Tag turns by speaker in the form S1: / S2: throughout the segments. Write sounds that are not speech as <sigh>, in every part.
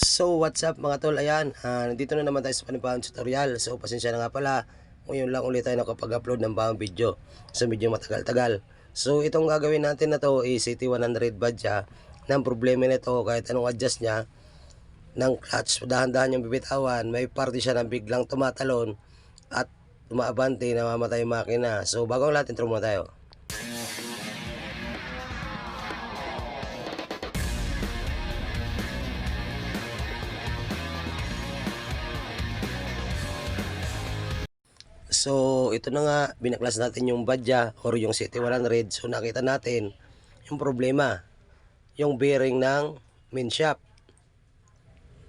S1: So what's up mga tol, ayan, ah, nandito na naman tayo sa panibawang tutorial. So pasensya na nga pala, ngayon lang ulit tayo nakapag-upload ng bagong video. So medyo matagal-tagal. So itong gagawin natin na to is CT100 badya. Nang problema nito, kahit anong adjust niya, ng clutch, dahan-dahan yung bibitawan, may party siya na biglang tumatalon at umaabante, namamatay yung makina. So bago ang lahat, intro muna tayo. So, ito na nga, binaklas natin yung badya or yung CT100. So, nakita natin yung problema. Yung bearing ng main shaft.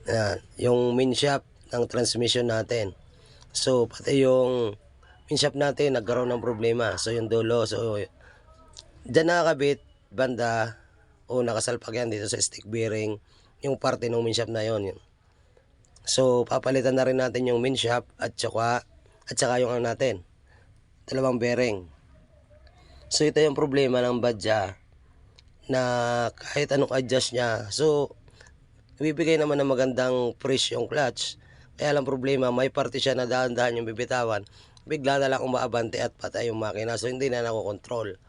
S1: Yan, yung main shaft ng transmission natin. So, pati yung main shaft natin nagkaroon ng problema. So, yung dulo. So, dyan nakakabit, banda, o nakasalpak yan dito sa stick bearing, yung parte ng main shaft na yon. So, papalitan na rin natin yung main shaft at saka at saka yung ano natin, dalawang bearing. So ito yung problema ng badya na kahit anong adjust niya. So ibibigay naman ng magandang press yung clutch. Kaya lang problema, may parte siya na dahan-dahan yung bibitawan. Bigla na lang umaabante at patay yung makina. So hindi na nakokontrol.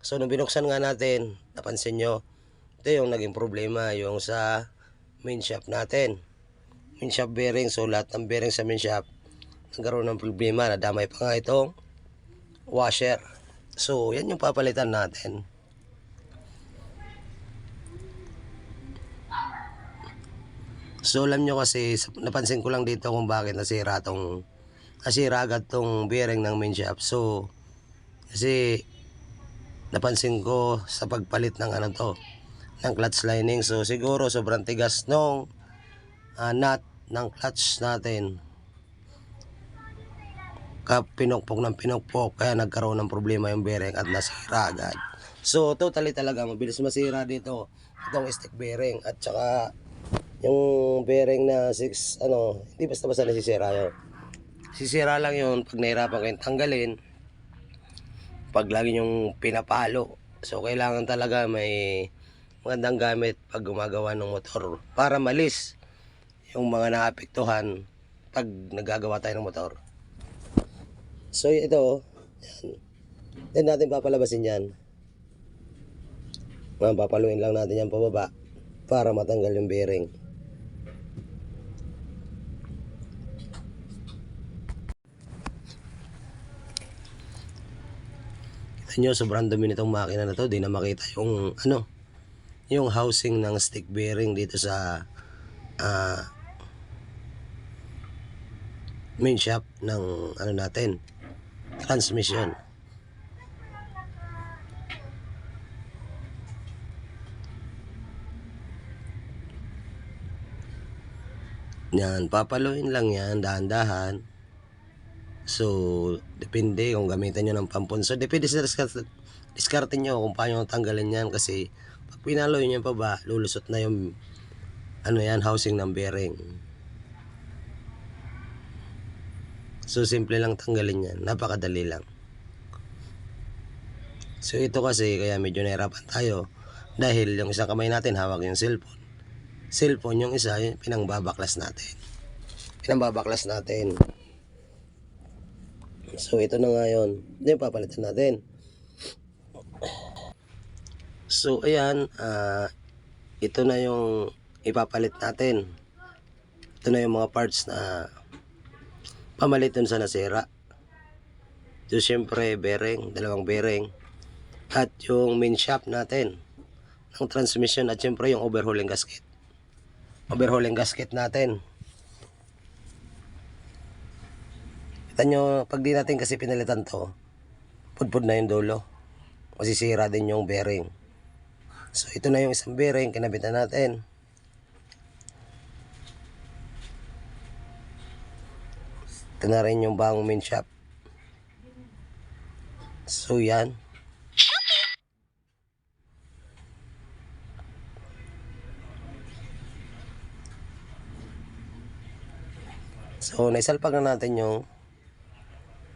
S1: So nung binuksan nga natin, napansin nyo, ito yung naging problema, yung sa main shaft natin. Main shaft bearing, so lahat ng bearing sa main shaft, nagkaroon ng problema, nadamay pa nga itong washer. So, yan yung papalitan natin. So, alam nyo kasi, napansin ko lang dito kung bakit nasira tong, nasira agad tong bearing ng main shaft. So, kasi, napansin ko sa pagpalit ng ano to, ng clutch lining. So, siguro sobrang tigas nung ah, nut ng clutch natin ka pinokpok ng pinokpok kaya nagkaroon ng problema yung bearing at nasira agad. So totally talaga mabilis masira dito itong stick bearing at saka yung bearing na 6 ano hindi basta basta nasisira yun. Sisira lang yun pag nahirapan kayong tanggalin pag lagi yung pinapalo. So kailangan talaga may magandang gamit pag gumagawa ng motor para malis yung mga naapektuhan pag nagagawa tayo ng motor. So ito, yan. Then natin papalabasin yan. Ngayon, papaluin lang natin yan pababa para matanggal yung bearing. Nyo, sobrang dumi nitong makina na to. Di na makita yung, ano, yung housing ng stick bearing dito sa ah, main shaft ng ano natin transmission. Yan, papaluin lang yan, dahan-dahan. So, depende kung gamitan nyo ng pampunso. Depende sa diskarte, nyo kung paano tanggalin yan kasi pag pinaloy nyo pa ba, lulusot na yung ano yan, housing ng bearing. So, simple lang tanggalin yan. Napakadali lang. So, ito kasi, kaya medyo nahirapan tayo. Dahil yung isang kamay natin, hawak yung cellphone. Cellphone yung isa, pinangbabaklas natin. Pinangbabaklas natin. So, ito na nga yun. Yung papalitan natin. So, ayan. ah, ito na yung ipapalit natin. Ito na yung mga parts na pamalit dun sa nasira. So, syempre, bearing, dalawang bearing. At yung main shaft natin ng transmission at syempre yung overhauling gasket. Overhauling gasket natin. Kita nyo, pag di natin kasi pinalitan to, pudpud na yung dulo. Masisira din yung bearing. So, ito na yung isang bearing, kinabitan natin. Ito na rin yung bagong main shaft. So, yan. So, naisalpag na natin yung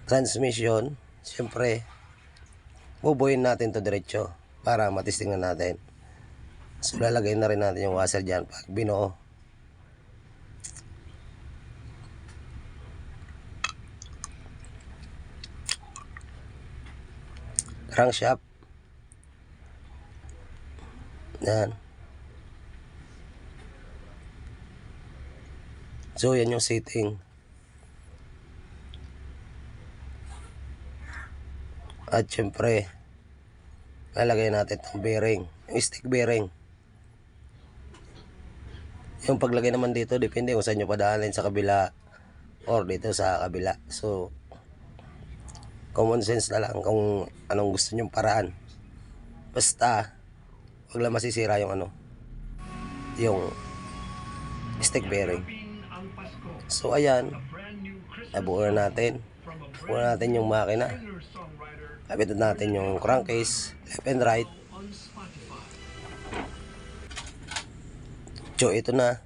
S1: transmission. Siyempre, bubuyin natin to diretso para matisting na natin. So, lalagay na rin natin yung washer dyan pag binuo. Crankshaft. Yan. So, yan yung setting. At syempre, lalagay natin itong bearing. Yung stick bearing. Yung paglagay naman dito, depende kung saan nyo padaanin sa kabila or dito sa kabila. So, common sense na lang kung anong gusto nyong paraan. Basta, wag lang masisira yung ano, yung stick bearing. So, ayan, nabuo na natin. Nabuo na natin yung makina. Kapitan natin yung crankcase, left and right. So, ito na.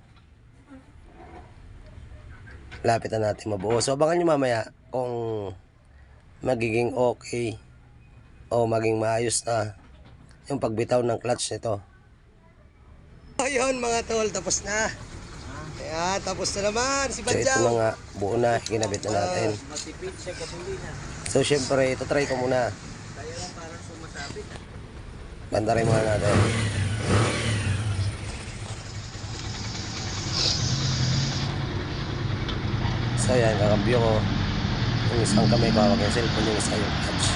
S1: Lapit na natin mabuo. So, abangan nyo mamaya kung magiging okay o maging maayos na yung pagbitaw ng clutch nito. Ayun mga tol, tapos na. Ayan, tapos na naman si So, ito nga, buo na, kinabit na natin.
S2: Gasolina.
S1: So, syempre, ito try ko muna.
S2: Kaya sumasabit.
S1: Bandarin muna natin. So yan, kakambyo ko. Yung isang kamay ko hawak yung cellphone, yung isa yung touch.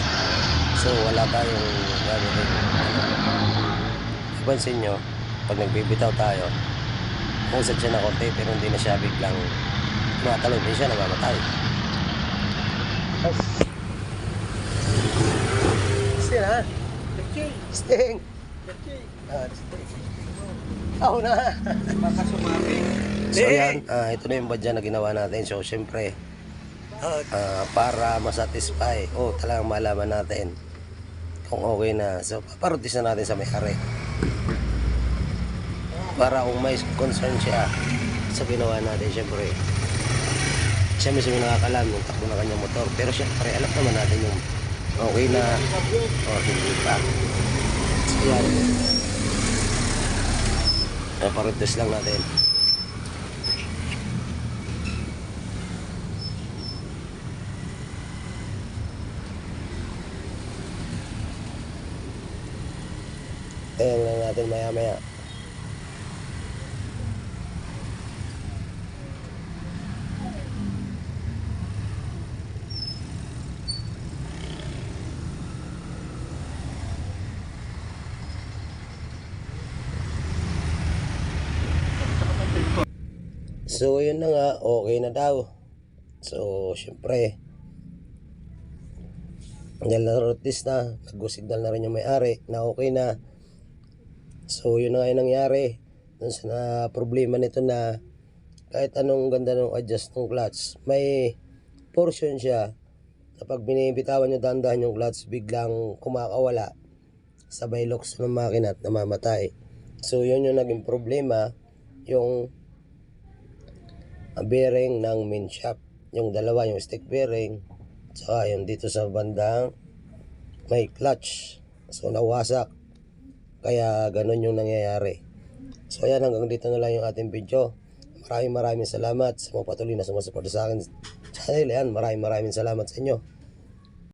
S1: So wala tayong gagawin. Ipansin nyo, pag nagbibitaw tayo, usad siya na konti pero hindi na siya biglang tumatalon. Hindi siya namamatay. Sting ha? Sting! Ah. Ako na!
S2: Baka sumabit.
S1: So yan, ah, ito na yung badya na ginawa natin. So syempre, ah, para masatisfy o talagang malaman natin kung okay na. So paparutis na natin sa may-ari. Para kung may concern siya sa ginawa natin, syempre, siya mismo nakakalam yung takbo ng kanyang motor. Pero syempre, alam naman natin yung okay na o hindi pa. So yan. Paparutis lang natin. Ayan lang natin maya maya. So, yun na nga, okay na daw. So, syempre, dahil na-notice na, nag-signal na rin yung may-ari na okay na. So, yun na nga yung nangyari. Dun sa na problema nito na kahit anong ganda ng adjust ng clutch, may portion siya na pag binibitawan nyo dahan-dahan yung clutch, biglang kumakawala sabay locks ng makina at namamatay. So, yun yung naging problema, yung bearing ng main shaft. Yung dalawa, yung stick bearing, Tsaka yung dito sa bandang may clutch. So nawasak. Kaya ganun yung nangyayari. So ayan hanggang dito na lang yung ating video. Maraming maraming salamat sa mga patuloy na sumusuporta sa akin <laughs> channel. Ayan, maraming maraming salamat sa inyo.